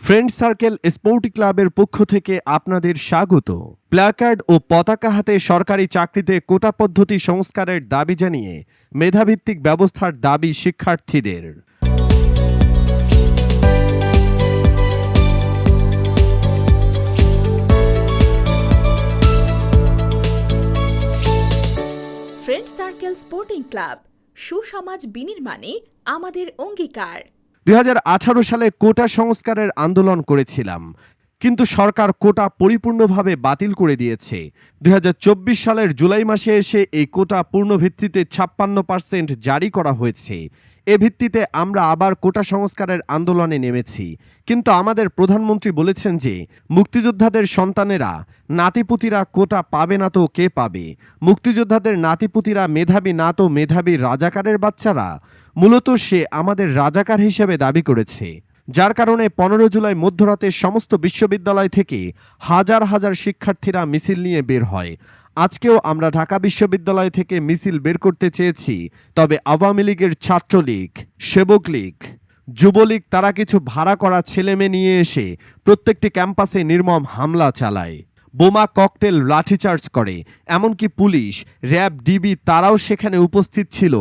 Friend circle sporty ক্লাবের পক্ষ থেকে আপনাদের স্বাগত। প্ল্যাকার্ড ও পতাকা হাতে সরকারি চাকরিতে কোটা পদ্ধতি সংস্কারের দাবি জানিয়ে মেধাভিত্তিক ব্যবস্থার দাবি শিক্ষার্থীদের। ফ্রেন্ড সার্কেল স্পোর্টিং ক্লাব সুসমাজ বিনির্মাণে আমাদের অঙ্গীকার। দুই হাজার আঠারো সালে কোটা সংস্কারের আন্দোলন করেছিলাম। কিন্তু সরকার কোটা পরিপূর্ণভাবে বাতিল করে দিয়েছে। দুই হাজার চব্বিশ সালের জুলাই মাসে এসে এই কোটা পূর্ণ ভিত্তিতে ছাপ্পান্ন পার্সেন্ট জারি করা হয়েছে। এ ভিত্তিতে আমরা আবার কোটা সংস্কারের আন্দোলনে নেমেছি। কিন্তু আমাদের প্রধানমন্ত্রী বলেছেন যে, মুক্তিযোদ্ধাদের সন্তানেরা নাতিপুতিরা কোটা পাবে না তো কে পাবে? মুক্তিযোদ্ধাদের নাতিপুতিরা মেধাবী না তো মেধাবী রাজাকারের বাচ্চারা? মূলত সে আমাদের রাজাকার হিসেবে দাবি করেছে। যার কারণে পনেরো জুলাই মধ্যরাতে সমস্ত বিশ্ববিদ্যালয় থেকে হাজার হাজার শিক্ষার্থীরা মিছিল নিয়ে বের হয়। আজকেও আমরা ঢাকা বিশ্ববিদ্যালয় থেকে মিছিল বের করতে চেয়েছি, তবে আওয়ামী লীগের ছাত্রলীগ, সেবক লীগ, যুবলীগ তারা কিছু ভাড়া করা ছেলেমেয়ে নিয়ে এসে প্রত্যেকটি ক্যাম্পাসে নির্মম হামলা চালায়। বোমা, ককটেল, লাঠিচার্জ করে, এমনকি পুলিশ, র্যাব, ডিবি তারাও সেখানে উপস্থিত ছিল।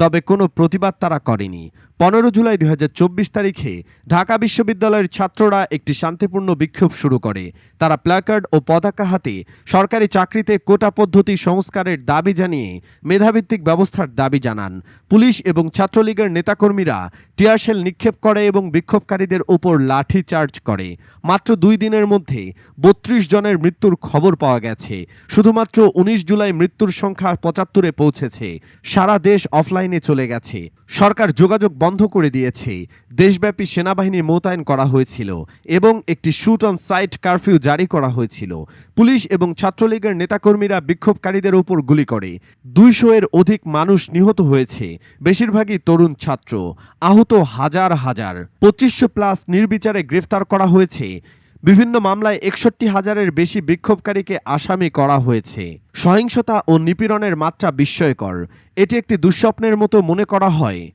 তবে কোনো প্রতিবাদ তারা করেনি। পনেরো জুলাই দু হাজার চব্বিশ তারিখে ঢাকা বিশ্ববিদ্যালয়ের ছাত্ররা একটি শান্তিপূর্ণ বিক্ষোভ শুরু করে। তারা প্ল্যাকার্ড ও পতাকা হাতে সরকারি চাকরিতে কোটা পদ্ধতি সংস্কারের দাবি জানিয়ে মেধাভিত্তিক ব্যবস্থার দাবি জানান। পুলিশ এবং ছাত্রলীগের নেতাকর্মীরা টিয়ারশেল নিক্ষেপ করে এবং বিক্ষোভকারীদের ওপর লাঠি চার্জ করে। মাত্র দুই দিনের মধ্যে বত্রিশ জনের মৃত্যুর খবর পাওয়া গেছে। শুধুমাত্র উনিশ জুলাই মৃত্যুর সংখ্যা পঁচাত্তরে পৌঁছেছে। সারা দেশ অফলাইনে চলে গেছে। সরকার যোগাযোগ বন্ধ করে দিয়েছে। দেশব্যাপী সেনাবাহিনী মোতায়েন করা হয়েছিল এবং একটি শুট অন সাইট কারফিউ জারি করা হয়েছিল। পুলিশ এবং ছাত্রলীগের নেতাকর্মীরা বিক্ষোভকারীদের উপর গুলি করে। দুইশো এর অধিক মানুষ নিহত হয়েছে। বেশিরভাগই তরুণ ছাত্র। আহত হাজার হাজার। পঁচিশশো প্লাস নির্বিচারে গ্রেফতার করা হয়েছে। বিভিন্ন মামলায় একষট্টি হাজারের বেশি বিক্ষোভকারীকে আসামি করা হয়েছে। সহিংসতা ও নিপীড়নের মাত্রা বিস্ময়কর। এটি একটি দুঃস্বপ্নের মতো মনে করা হয়।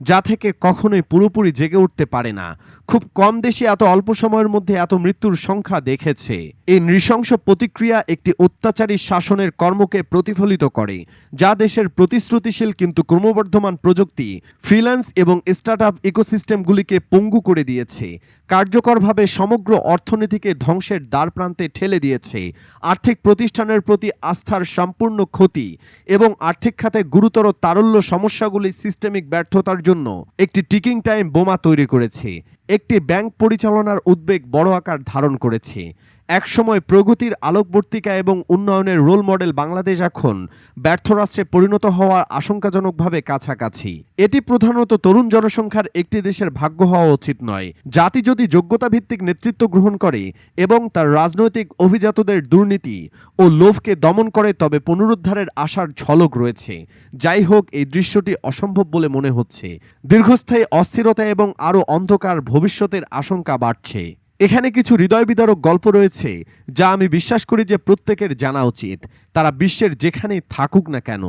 যা থেকে কখনোই পুরোপুরি জেগে উঠতে পারে না। খুব কম দেশে এত অল্প সময়ের মধ্যে এত মৃত্যুর সংখ্যা দেখেছে। এই নৃশংস প্রতিক্রিয়া একটি অত্যাচারী শাসনের কর্মকে প্রতিফলিত করে, যা দেশের প্রতিশ্রুতিশীল কিন্তু ক্রমবর্ধমান প্রযুক্তি, ফ্রিল্যান্স এবং স্টার্ট আপ ইকোসিস্টেমগুলিকে পঙ্গু করে দিয়েছে, কার্যকরভাবে সমগ্র অর্থনীতিকে ধ্বংসের দ্বার প্রান্তে ঠেলে দিয়েছে, আর্থিক প্রতিষ্ঠানের প্রতি আস্থার সম্পূর্ণ ক্ষতি এবং আর্থিক খাতে গুরুতর তারল্য সমস্যাগুলি সিস্টেমিক ব্যর্থতার জন্য একটি টিকিং টাইম বোমা তৈরি করেছে। একটি ব্যাংক পরিচালনার উদ্বেগ বড় আকার ধারণ করেছে। একসময় প্রগতির আলোকবর্তিকা এবং উন্নয়নের রোল মডেল বাংলাদেশ এখন ব্যর্থ রাষ্ট্রে পরিণত হওয়ার আশঙ্কাজনকভাবে কাছাকাছি। এটি প্রধানত তরুণ জনসংখ্যার একটি দেশের ভাগ্য হওয়া উচিত নয়। জাতি যদি যোগ্যতা ভিত্তিক নেতৃত্ব গ্রহণ করে এবং তার রাজনৈতিক অভিজাতদের দুর্নীতি ও লোভকে দমন করে, তবে পুনরুদ্ধারের আশার ঝলক রয়েছে। যাই হোক, এই দৃশ্যটি অসম্ভব বলে মনে হচ্ছে। দীর্ঘস্থায়ী অস্থিরতা এবং আরও অন্ধকার ভবিষ্যতের আশঙ্কা বাড়ছে। এখানে কিছু হৃদয় বিদারক গল্প রয়েছে, যা আমি বিশ্বাস করি যে প্রত্যেকের জানা উচিত। তারা বিশ্বের যেখানেই থাকুক না কেন,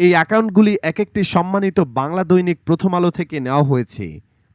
এই অ্যাকাউন্টগুলি এক একটি সম্মানিত বাংলা দৈনিক প্রথম আলো থেকে নেওয়া হয়েছে।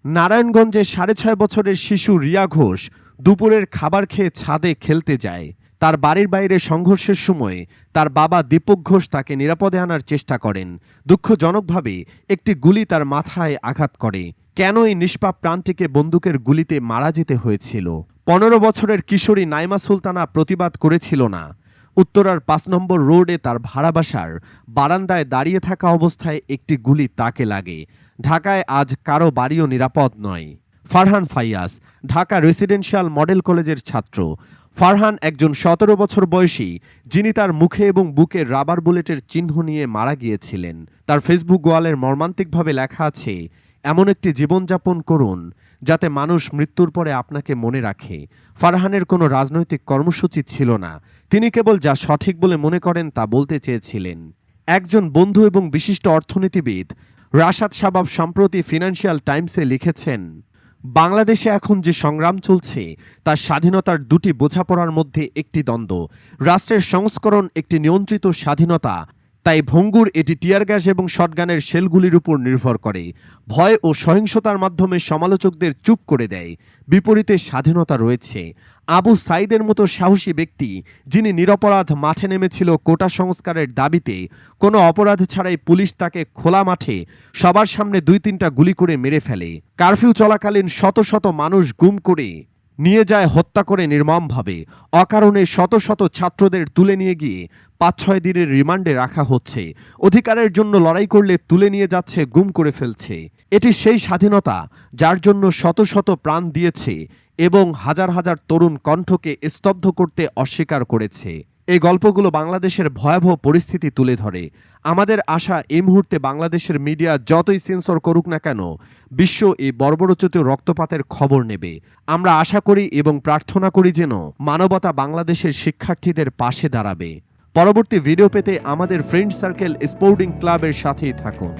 নারায়ণগঞ্জে সাড়ে ছয় বছরের শিশু রিয়া ঘোষ দুপুরের খাবার খেয়ে ছাদে খেলতে যায়। তার বাড়ির বাইরে সংঘর্ষের সময় তার বাবা দীপক ঘোষ তাকে নিরাপদে আনার চেষ্টা করেন। দুঃখজনকভাবে একটি গুলি তার মাথায় আঘাত করে। কেন এই নিষ্পাপ প্রাণটিকে বন্দুকের গুলিতে মারা যেতে হয়েছিল? পনেরো বছরের কিশোরী নাইমা সুলতানা প্রতিবাদ করেছিল না। উত্তরার পাঁচ নম্বর রোডে তার ভাড়া বাসার বারান্দায় দাঁড়িয়ে থাকা অবস্থায় একটি গুলি তাকে লাগে। ঢাকায় আজ কারও বাড়িও নিরাপদ নয়। ফারহান ফাইয়াস ঢাকা রেসিডেন্সিয়াল মডেল কলেজের ছাত্র। ফারহান একজন সতেরো বছর বয়সী, যিনি তার মুখে এবং বুকে রাবার বুলেটের চিহ্ন নিয়ে মারা গিয়েছিলেন। তার ফেসবুক ওয়ালের মর্মান্তিকভাবে লেখা আছে, এমন একটি জীবনযাপন করুন, যাতে মানুষ মৃত্যুর পরে আপনাকে মনে রাখে। ফারহানের কোনো রাজনৈতিক কর্মসূচি ছিল না। তিনি কেবল যা সঠিক বলে মনে করেন তা বলতে চেয়েছিলেন। একজন বন্ধু এবং বিশিষ্ট অর্থনীতিবিদ, রাশাদ শাবাব সম্প্রতি ফিনান্সিয়াল টাইমসে লিখেছেন বাংলাদেশে এখন যে সংগ্রাম চলছে তা স্বাধীনতার দুটি বোঝাপড়ার মধ্যে একটি দ্বন্দ্ব। রাষ্ট্রের সংস্করণ একটি নিয়ন্ত্রিত স্বাধীনতা তাই ভঙ্গুর এটি টিয়ার গ্যাস এবং শটগানের শেলগুলির উপর নির্ভর করে। ভয় ও সহিংসতার মাধ্যমে সমালোচকদের চুপ করে দেয়। বিপরীতে স্বাধীনতা রয়েছে। আবু সাইদের মতো সাহসী ব্যক্তি, যিনি নিরপরাধ মাঠে নেমেছিল কোটা সংস্কারের দাবিতে, কোনো অপরাধ ছাড়াই পুলিশ তাকে খোলা মাঠে সবার সামনে দুই তিনটা গুলি করে মেরে ফেলে। কারফিউ চলাকালীন শত শত মানুষ গুম করে নিয়ে যায় হত্যা করে নির্মমভাবে। অকারণে শত শত ছাত্রদের তুলে নিয়ে গিয়ে পাঁচ ছয় দিনের রিমান্ডে রাখা হচ্ছে। অধিকারের জন্য লড়াই করলে তুলে নিয়ে যাচ্ছে, গুম করে ফেলছে। এটি সেই স্বাধীনতা যার জন্য শত শত প্রাণ দিয়েছে এবং হাজার হাজার তরুণ কণ্ঠকে স্তব্ধ করতে অস্বীকার করেছে। এই গল্পগুলো বাংলাদেশের ভয়াবহ পরিস্থিতি তুলে ধরে। আমাদের আশা এই মুহূর্তে বাংলাদেশের মিডিয়া যতই সেন্সর করুক না কেন, বিশ্ব এই বর্বরোচিত রক্তপাতের খবর নেবে। আমরা আশা করি এবং প্রার্থনা করি যেন মানবতা বাংলাদেশের শিক্ষার্থীদের পাশে দাঁড়াবে। পরবর্তী ভিডিও পেতে আমাদের ফ্রেন্ড সার্কেল স্পোর্টিং ক্লাবের সাথেই থাকুন।